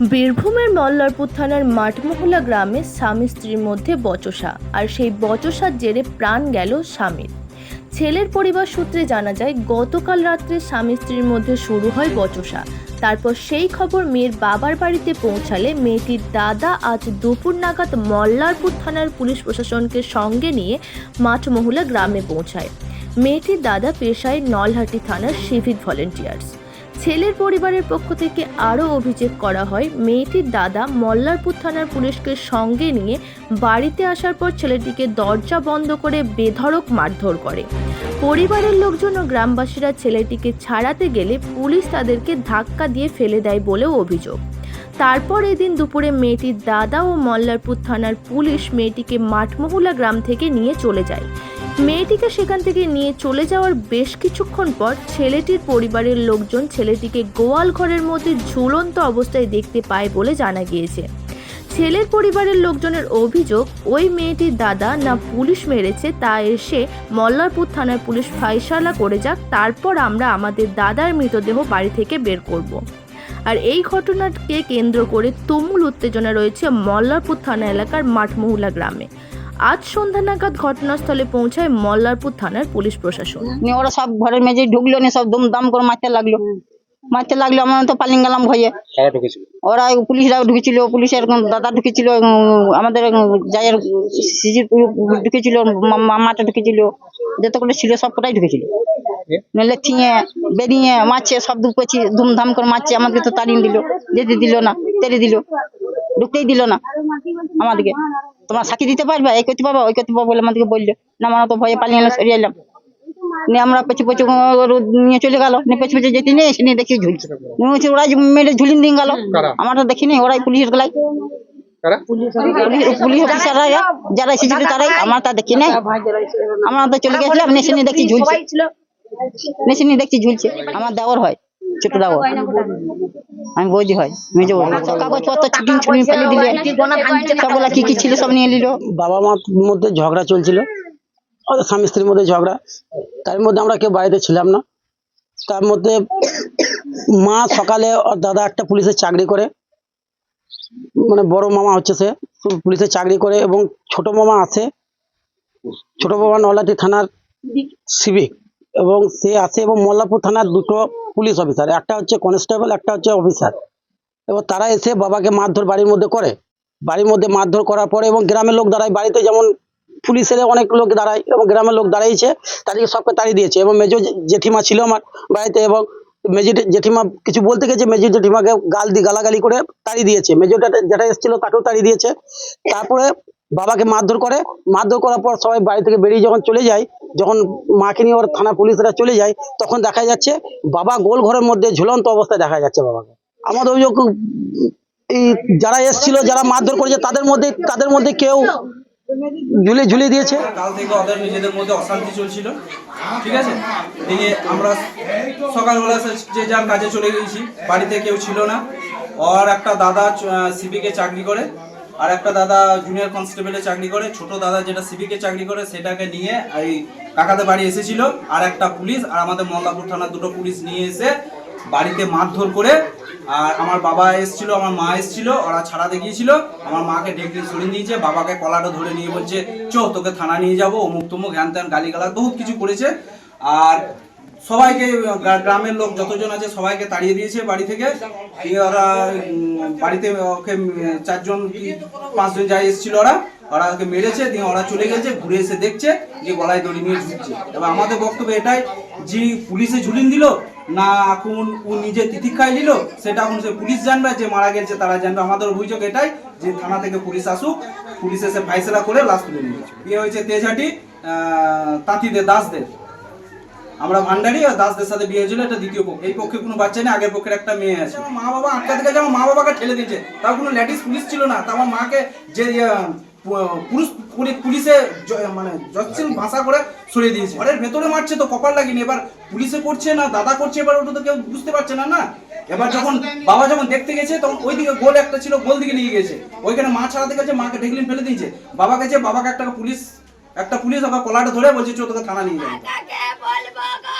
বীরভূমের মল্লারপুর থানার মাঠমোহলা গ্রামে স্বামী স্ত্রীর মধ্যে বচসা, আর সেই বচসার জেরে প্রাণ গেল স্বামীর। ছেলের পরিবার সূত্রে জানা যায়, গতকাল রাত্রে স্বামী স্ত্রীর মধ্যে শুরু হয় বচসা। তারপর সেই খবর মেয়ের বাবার বাড়িতে পৌঁছালে মেয়েটির দাদা আজ দুপুর নাগাদ মল্লারপুর থানার পুলিশ প্রশাসনকে সঙ্গে নিয়ে মাঠমোহলা গ্রামে পৌঁছায়। মেয়েটির দাদা পেশায় নলহাটি থানার সিভিক ভলেন্টিয়ার্স। ছেলের পরিবারের পক্ষ থেকে আরও অভিযোগ করা হয়, মেয়েটির দাদা মল্লারপুর থানার পুলিশকে সঙ্গে নিয়ে বাড়িতে আসার পর ছেলেটিকে দরজা বন্ধ করে বেধড়ক মারধর করে। পরিবারের লোকজন ও গ্রামবাসীরা ছেলেটিকে ছাড়াতে গেলে পুলিশ তাদেরকে ধাক্কা দিয়ে ফেলে দেয় বলেও অভিযোগ। তারপর এদিন দুপুরে মেয়েটির দাদা ও মল্লারপুর থানার পুলিশ মেয়েটিকে মাঠমহুলা গ্রাম থেকে নিয়ে চলে যায়। মেয়েটিকে সেখান থেকে নিয়ে চলে যাওয়ার বেশ কিছুক্ষণ পর ছেলেটির পরিবারের লোকজন ছেলেটিকে গোয়াল ঘরের মধ্যে ঝুলন্ত অবস্থায় দেখতে পায় বলে জানা গিয়েছে ছেলের পরিবারের লোকজনের অভিযোগ, ওই মেয়েটির দাদা না পুলিশ মেরেছে তা এসে মল্লারপুর থানার পুলিশ ফাইসালা করে যাক, তারপর আমরা আমাদের দাদার মৃতদেহ বাড়ি থেকে বের করব। আর এই ঘটনাকে কেন্দ্র করে তুমুল উত্তেজনা রয়েছে মল্লারপুর থানা এলাকার মাঠমহুলা গ্রামে আজ সন্ধ্যা নাগাদ ঘটনাস্থলে পৌঁছায় মল্লারপুর থানার পুলিশ প্রশাসন। নিয়ে ওরা সব ঘরের মেঝে ঢুকলো নিয়ে সব দুমদাম করে মারতে লাগল। মারতে লাগল আমরা তো পালিয়ে গেলাম ভয়ে। ওরা পুলিশরা ঢুকেছিল পুলিশের দাদা ঢুকেছিল আমাদের যাইয়ের সিজি ঢুকেছিল মা- মামাটা ঢুকেছিল যতগুলো ছিল সব কটাই ঢুকেছিল নইলে থিয়ে বেরিয়ে মারছে সব ঢুকেছি ধুমধাম করে মারছে আমাদের তো তাড়িয়ে দিল যেতে দিল না তেড়ে দিল। ঢুকতেই দিল না। আমাদেরকে। তোমরা সাক্ষী দিতে পারবে? এই করতে পারবা ওই করতে পারব বলে আমাদেরকে বলল। না আমরা তো ভয়ে পালিয়ে এলাম সরিয়ে এলাম। নিয়ে আমরা পেছু পেছু নিয়ে চলে গেল। নিয়ে পেছু পেছু যেতে নিয়ে এসে নিয়ে দেখি ঝুলছে মনে হচ্ছে ওরাই মেরে ঝুলিয়ে দিন গেল? আমরা তো দেখিনি ওরাই পুলিশের গলাই পুলিশ অফিসাররা যারা এসেছিল তারাই। আমরা তা দেখি নাই। আমরা তো চলে গেছিলাম নেশে নিয়ে দেখছি ঝুলছে। নেশে নিয়ে দেখছি ঝুলছে। আমার দেওয়ার হয়। ছোট দেওয়ার আমি বৌদি হয় মেজো সব কাগজপত্র ছুটিন ফেলে দিলে। সবগুলা কি কি ছিল সব নিয়ে নিল? বাবা মার মধ্যে ঝগড়া চলছিল স্বামী স্ত্রীর মধ্যে ঝগড়া। তার মধ্যে আমরা কেউ বাড়িতে ছিলাম না। তার মধ্যে মা সকালে ওর দাদা একটা পুলিশের চাকরি করে মানে বড় মামা হচ্ছে সে পুলিশের চাকরি করে এবং ছোট মামা আছে। ছোট মামা নলাটি থানার সিভিক। এবং সে আছে এবং মল্লাপুর থানার দুটো পুলিশ অফিসার। একটা হচ্ছে কনস্টেবল, একটা হচ্ছে অফিসার। এবং তারা এসে বাবাকে মারধর বাড়ির মধ্যে করে। বাড়ির মধ্যে মারধর করার পরে এবং গ্রামের লোক দাঁড়ায়। বাড়িতে যেমন পুলিশের অনেক লোক দাঁড়ায় এবং গ্রামের লোক দাঁড়িয়েছে তাদেরকে সবকে তাড়িয়ে দিয়েছে। এবং মেজো জেঠিমা ছিল আমার বাড়িতে এবং মেজো জে- জেঠিমা কিছু বলতে গেছে, মেজো জেঠিমাকে গাল দি গালাগালি করে তাড়িয়ে দিয়েছে। মেজো যেটা এসেছিল, তাকেও তাড়িয়ে দিয়েছে। তারপরে বাবাকে মারধর করে। মারধর করার পর সবাই বাড়ি থেকে বেরিয়ে যখন চলে যায়, যখন মাকে নিয়ে ওর থানা পুলিশরা চলে যায়, তখন দেখা যাচ্ছে বাবা গোল ঘরের মধ্যে ঝুলন্ত অবস্থায় দেখা যাচ্ছে বাবাকে। আমাদের অভিযোগ, এই যারা এসেছিল, যারা মারধর করেছে, তাদের মধ্যে তাদের মধ্যে কেউ ঝুলে ঝুলিয়ে দিয়েছে। আমরা সকালবেলা যে যার কাজে চলে গেছি, বাড়িতে কেউ ছিল না। ওর একটা দাদা সিভিকে চাকরি করে। আর একটা দাদা জুনিয়র কনস্টেবলে চাকরি করে, ছোট দাদা যেটা সিভিকে চাকরি করে, সেটাকে নিয়ে এই কাকাদের বাড়ি এসেছিল। আর একটা পুলিশ, আর আমাদের মল্লাপুর থানার দুটো পুলিশ নিয়ে এসে বাড়িতে মারধর করে, আর আমার বাবা এসেছিল, আমার মা এসেছিল, ওরা ছাড়াতে গিয়েছিল আমার মাকে ডেকে সরিয়ে দিয়েছে বাবাকে কলাটা ধরে নিয়ে বলছে, চো, তোকে থানা নিয়ে যাব, অমুক তমুক হ্যান ত্যান গালিগালা বহুত কিছু করেছে। আর সবাইকে গ্রামের লোক যতজন আছে সবাইকে তাড়িয়ে দিয়েছে বাড়ি থেকে। ওরা বাড়িতে ওকে চারজন পাঁচজন যাই এসেছিল ওরা ওরা ওকে মেরেছে, দিয়ে ওরা চলে গেছে, ঘুরে এসে দেখছে যে গলায় দড়ি নিয়ে ঝুলছে এবার আমাদের বক্তব্য এটাই, যে পুলিশে ঝুলিন দিল, না এখন ও নিজে তিতিক্ষায় নিল, সেটা এখন সে পুলিশ জানবে, যে মারা গেছে তারা জানবে। আমাদের অভিযোগ এটাই, যে থানা থেকে পুলিশ আসুক, পুলিশ এসে ফাইসলা করে লাশ তুলে নিয়েছে। বিয়ে হয়েছে তেজহাটি তাঁতিদের দাসদের। আমরা ভান্ডারি আর দাসদের সাথে বিয়ে হয়েছিল এটা দ্বিতীয় পক্ষ। এই পক্ষে কোনো বাচ্চা নেই আগের পক্ষের একটা মেয়ে আছে। মা বাবা আটকা থেকে আমার মা বাবাকে ঠেলে দিয়েছে তাও কোনো লেডিস পুলিশ ছিল না। তা আমার মাকে যে ইয়ে, পুরুষ পুলিশে মানে জচ্ছিন ভাষা করে সরিয়ে দিয়েছে। ঘরের ভেতরে মারছে তো কপাল লাগেনি এবার পুলিশে করছে না দাদা করছে এবার ওটা তো কেউ বুঝতে পারছে না না? এবার যখন বাবা যখন দেখতে গেছে তখন ওইদিকে গোল একটা ছিল গোল দিকে নিয়ে গেছে। ওইখানে মা ছাড়াতে গেছে মাকে ঢেকলিন ফেলে দিয়েছে। বাবা গেছে বাবাকে একটা পুলিশ একটা পুলিশ আবার কলাটা ধরে বলছে চো তোকে থানা নিয়ে যাবে। बागा